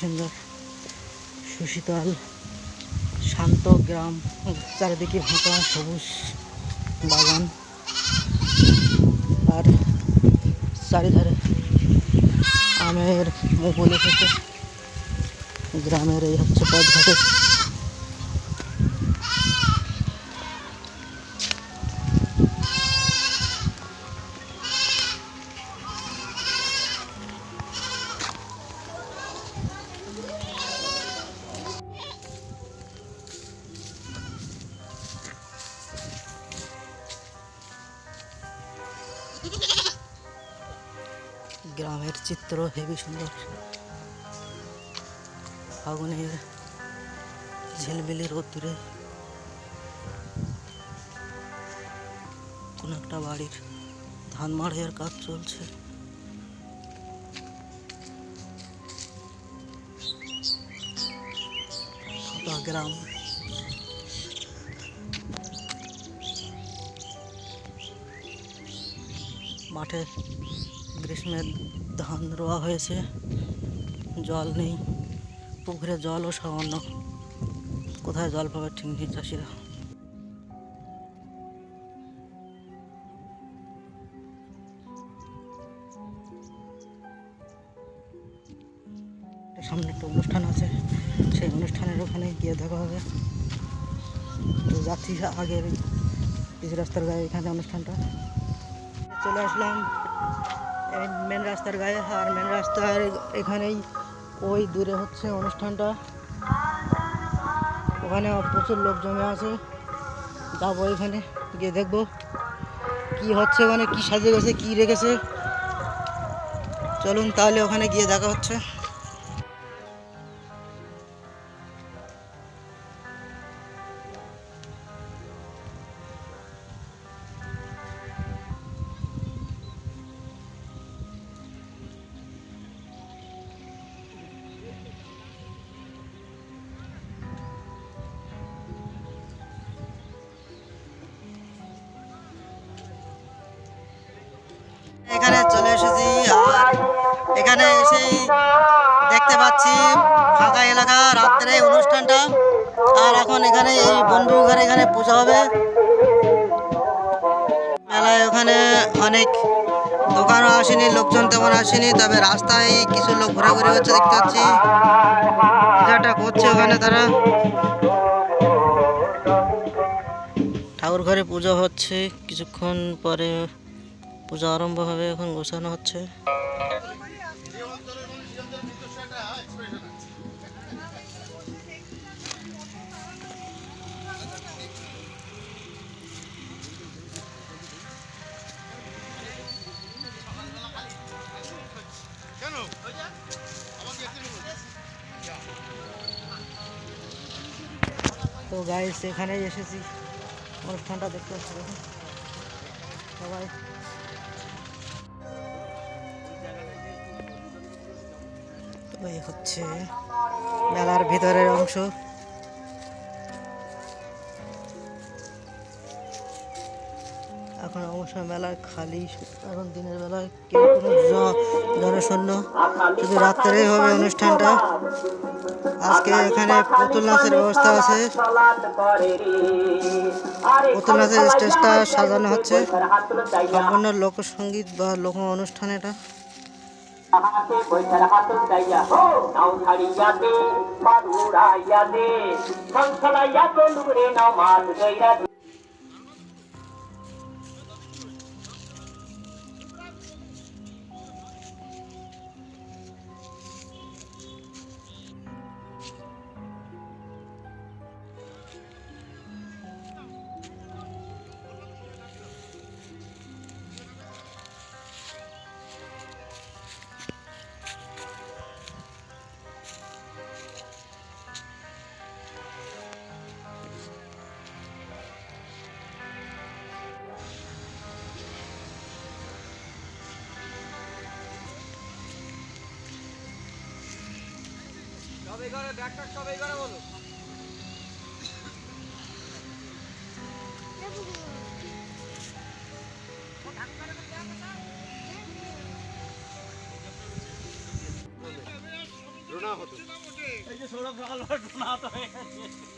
সুন্দর। সুশীতল, শান্ত গ্রাম, চারিদিকে ফাঁকা সবুজ বাগান। আর চারিধারে আমের মুকুল এসেছে গ্রামের এই হচ্ছে পথঘাটে। গ্রামের চিত্র হেবি সুন্দর। ফাগুনের ঝিলমিলি রোদ্দুরে কোন একটা বাড়ির ধান মাড়াইয়ের কাজ চলছে। গ্রাম। মাঠে গ্রীষ্মের ধান রোয়া হয়েছে। জল নেই। পুকুরে জলও সামান্য। কোথায় জল পাবে ঠিক নেই চাষিরা সামনে একটা অনুষ্ঠান আছে। সেই অনুষ্ঠানের ওখানে গিয়ে দেখা হবে। তো যাচ্ছি আগের পিচ রাস্তার গায়ে এখানে অনুষ্ঠানটা। চলে আসলাম। মেন রাস্তার গায়ে আর মেন রাস্তার এখানেই ওই দূরে হচ্ছে অনুষ্ঠানটা। ওখানে প্রচুর লোক জমে আছে। যাব এখানে, গিয়ে দেখব কি হচ্ছে ওখানে কি সাজে গেছে, কি রেখেছে। চলুন তাহলে ওখানে গিয়ে দেখা হচ্ছে। এখানে এসেই দেখতে পাচ্ছি ফাঁকা এলাকা, রাত্রে অনুষ্ঠানটা। আর এখন এখানে এই বন্ধু ঘরে এখানে পূজা হবে। মেলায় ওখানে অনেক দোকানও আসেনি, লোকজন তেমন আসেনি, তবে রাস্তায় কিছু লোক ঘোরাঘুরি হচ্ছে দেখতে পাচ্ছি। পূজাটা করছে ওখানে তারা। ঠাকুর ঘরে পুজো হচ্ছে, কিছুক্ষণ পরে পূজা আরম্ভ হবে, এখন গোছানো হচ্ছে। তো গাইস এখানেই এসেছি। অনুষ্ঠানটা দেখতে পাচ্ছি। সবাই। হচ্ছে মেলার ভিতরের অংশ। এখন অবশ্য মেলা খালি, এখন দিনের বেলায় কেউ কোনো জনশূন্য। শুধু রাত্রেই হবে অনুষ্ঠানটা। আজকে এখানে পুতুল নাচের ব্যবস্থা আছে। পুতুল নাচের স্টেজটা সাজানো হচ্ছে। সম্পূর্ণ লোকসঙ্গীত বা লোক অনুষ্ঠান এটা। এই ঘরে সব এই ঘরে বলো রোনা হতো সৌরভ সকাল রোনা হতো হয়ে গেছে।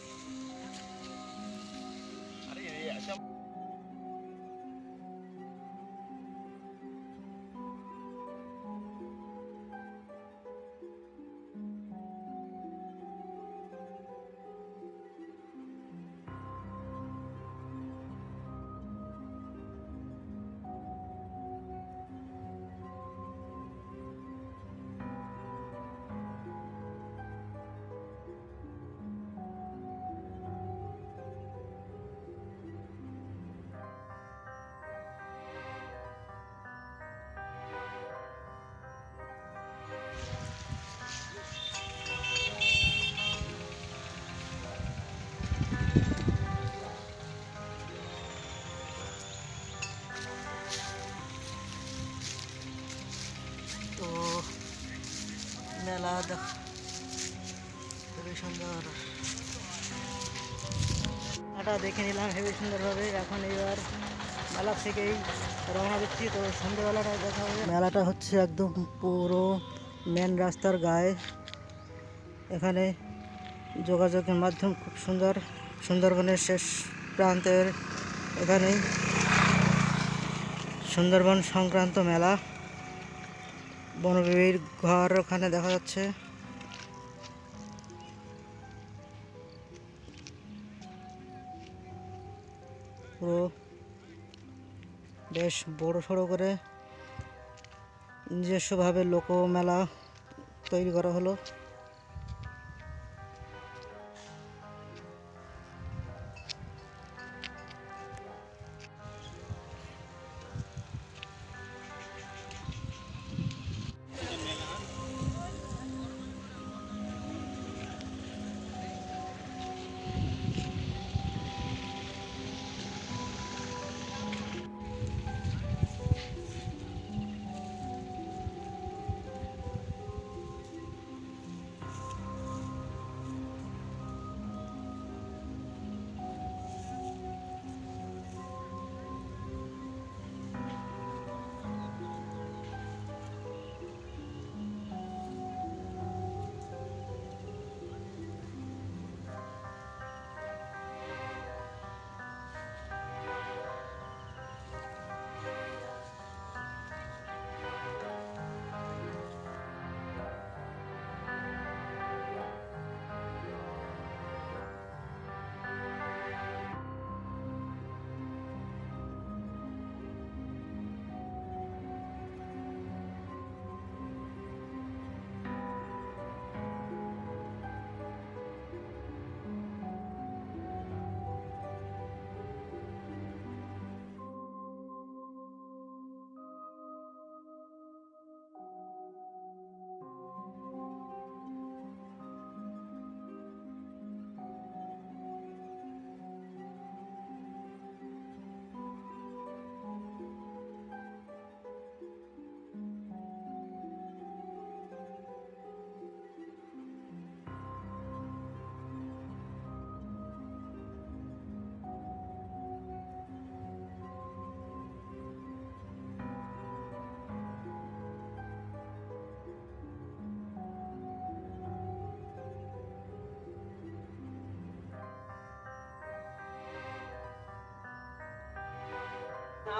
মেলা খুবই সুন্দর। মেলাটা দেখে নিলাম হেবি সুন্দরভাবে। এখন এবার মেলা থেকেই রওনা দিচ্ছি। তো সন্ধ্যেবেলাটা দেখা হবে। মেলাটা হচ্ছে একদম পুরো মেন রাস্তার গায়ে। এখানে যোগাযোগের মাধ্যম খুব সুন্দর। সুন্দরবনের শেষ প্রান্তের এখানেই সুন্দরবন সংক্রান্ত মেলা। বনবিবির ঘর ওখানে দেখা যাচ্ছে। পুরো বেশ বড় সড়ো করে নিজস্বভাবে লোকমেলা তৈরি করা হলো।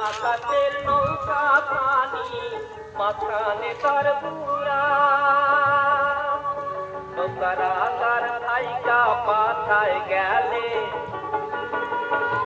আকাশের নৌকা পানি মাথানে তার পুরা নৌকার আকার ভাইকা পাথায় গেলে